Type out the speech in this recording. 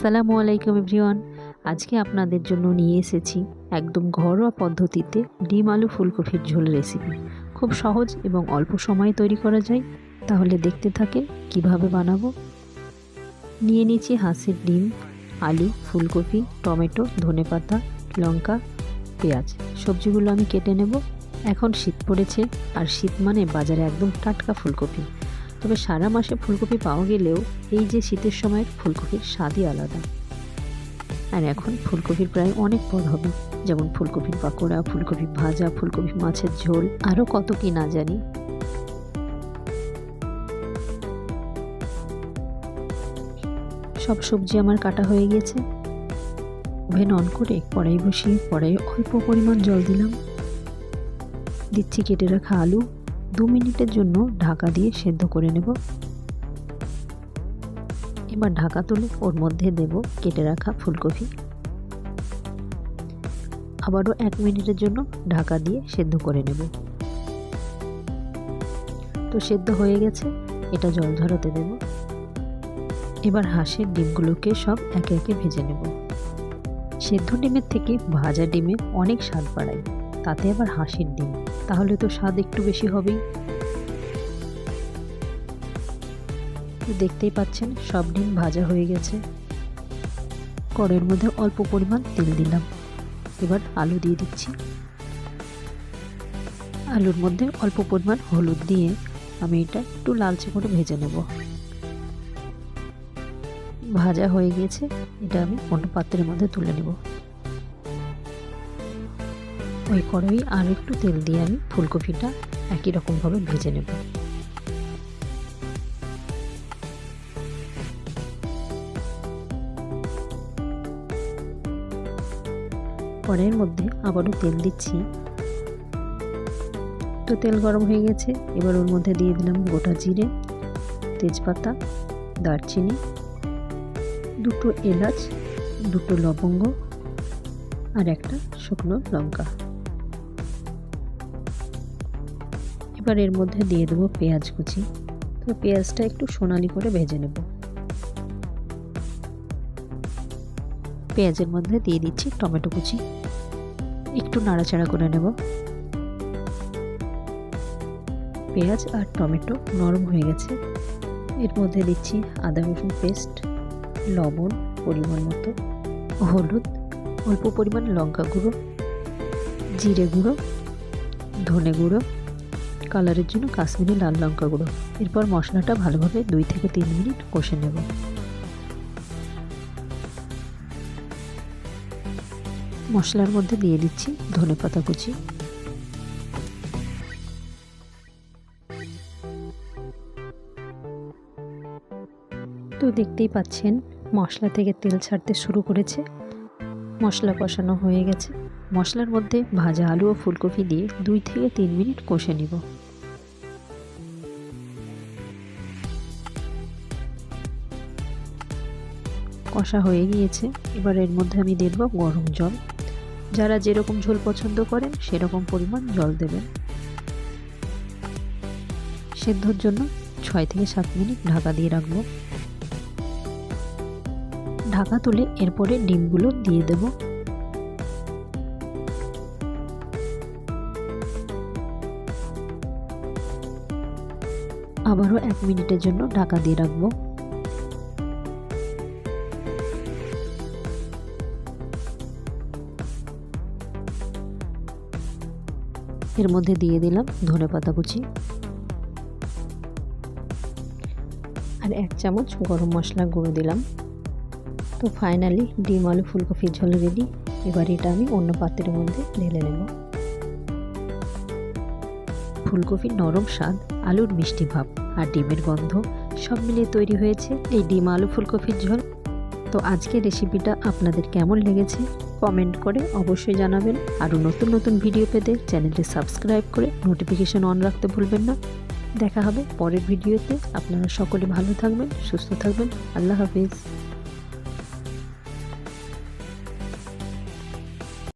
আসসালামু আলাইকুম এভরিওয়ান। আজকে আপনাদের জন্য নিয়ে এসেছি একদম ঘরোয়া পদ্ধতিতে ডিম আলু ফুলকপির ঝোল রেসিপি খুব সহজ এবং অল্প সময়ে তৈরি করা যায়। তাহলে দেখতে থাকে কীভাবে বানাবো। নিয়ে নিয়েছি হাঁসের ডিম, আলু, ফুলকপি, টমেটো ধনেপাতা লঙ্কা, পেঁয়াজ। সবজিগুলো আমি কেটে নেব। এখন শীত পড়েছে, আর শীত মানে বাজারে একদম টাটকা ফুলকপি। তবে সারা মাসে ফুলকপি পাওয়া গেলেও এই যে শীতের সময়ের ফুলকপির স্বাদই আলাদা। আর এখন ফুলকপির প্রায় অনেক পদ হবে। যেমন ফুলকপির পাকোড়া, ফুলকপি ভাজা, ফুলকপি মাছের ঝোল আরও কত কি না জানি। সব সবজি আমার কাটা হয়ে গেছে ওভেন অন করে কড়াই বসিয়ে, কড়াইয়ে অল্প পরিমাণ জল দিলাম। দিচ্ছি কেটে রাখা আলু। দু মিনিটের জন্য ঢাকা দিয়ে সেদ্ধ করে নেব। এবার ঢাকা তুলে ওর মধ্যে দেব কেটে রাখা ফুলকপি। আবারও এক মিনিটের জন্য ঢাকা দিয়ে সেদ্ধ করে নেব। তো সেদ্ধ হয়ে গেছে, এটা জল ঝরাতে দেব। এবার হাঁসের ডিমগুলোকে সব একে একে ভেজে নেব। সেদ্ধ ডিমের থেকে ভাজা ডিমে অনেক স্বাদ বাড়ায়। তাতে আবার হাঁসের ডিম। তাহলে তো স্বাদ একটু বেশি হবেই। দেখতেই পাচ্ছেন, সব ডিম ভাজা হয়ে গেছে। কড়ের মধ্যে অল্প পরিমাণ তেল দিলাম। এবার আলু দিয়ে দিচ্ছি। আলুর মধ্যে অল্প পরিমাণ হলুদ দিয়ে আমি এটা একটু লালচে করে ভেজে নেব। ভাজা হয়ে গিয়েছে এটা আমি অন্য পাত্রের মধ্যে তুলে নেব। ওই কড়াই আর একটু তেল দিয়ে আমি ফুলকপিটা একই রকমভাবে ভেজে নেব। কড়াইয়ের মধ্যে আবারও তেল দিচ্ছি। তো তেল গরম হয়ে গেছে, এবার ওর মধ্যে দিয়ে দিলাম গোটা জিরে, তেজপাতা, দারচিনি, দুটো এলাচ, দুটো লবঙ্গ আর একটা শুকনো লঙ্কা। এবার এর মধ্যে দিয়ে দেবো পেঁয়াজ কুচি। তো পেঁয়াজটা একটু সোনালি করে ভেজে নেব। পেঁয়াজের মধ্যে দিয়ে দিচ্ছি টমেটো কুচি। একটু নাড়াচাড়া করে নেব। পেঁয়াজ আর টমেটো নরম হয়ে গেছে। এর মধ্যে দিচ্ছি আদা রসুন পেস্ট, লবণ, পরিমাণ মতো, হলুদ, অল্প পরিমাণ লঙ্কা গুঁড়ো, জিরে গুঁড়ো, ধনে গুঁড়ো কালারের জন্য কাশ্মীরি লাল লঙ্কা গুঁড়ো। এরপর মশলাটা ভালোভাবে দুই থেকে তিন মিনিট কষে নেব। মশলার মধ্যে দিয়ে দিচ্ছি ধনে পাতা কুচি। তো দেখতেই পাচ্ছেন, মশলা থেকে তেল ছাড়তে শুরু করেছে। মশলা কষানো হয়ে গেছে। মশলার মধ্যে ভাজা আলু ও ফুলকপি দিয়ে দুই থেকে তিন মিনিট কষে নিব। কষা হয়ে গিয়েছে। এবার এর মধ্যে আমি দেব গরম জল। যারা যেরকম ঝোল পছন্দ করেন, সেরকম পরিমাণ জল দেবেন। সেদ্ধর জন্য ছয় থেকে সাত মিনিট ঢাকা দিয়ে রাখব। ঢাকা তুলে এরপরে ডিমগুলো দিয়ে দেব। আবারও এক মিনিটের জন্য ঢাকা দিয়ে রাখব। এর মধ্যে দিয়ে দিলাম ধনে পাতা কুচি আর এক চামচ গরম মশলা গুঁড়ো দিলাম। তো ফাইনালি ডিম, আলু ফুলকপির ঝোল রেডি এবার এটা আমি অন্য পাত্রের মধ্যে ঢেলে নেব। ফুলকপির নরম স্বাদ, আলুর মিষ্টি ভাব আর ডিমের গন্ধ সব মিলিয়ে তৈরি হয়েছে এই ডিম, আলু, ফুলকপির ঝোল। তো আজকের রেসিপিটা আপনাদের কেমন লেগেছে? কমেন্ট করে অবশ্যই জানাবেন। আরও নতুন নতুন ভিডিও পেতে চ্যানেলটি সাবস্ক্রাইব করে নোটিফিকেশন অন রাখতে ভুলবেন না। দেখা হবে পরের ভিডিওতে। আপনারা সকলে ভালো থাকবেন, সুস্থ থাকবেন। আল্লাহ হাফিজ।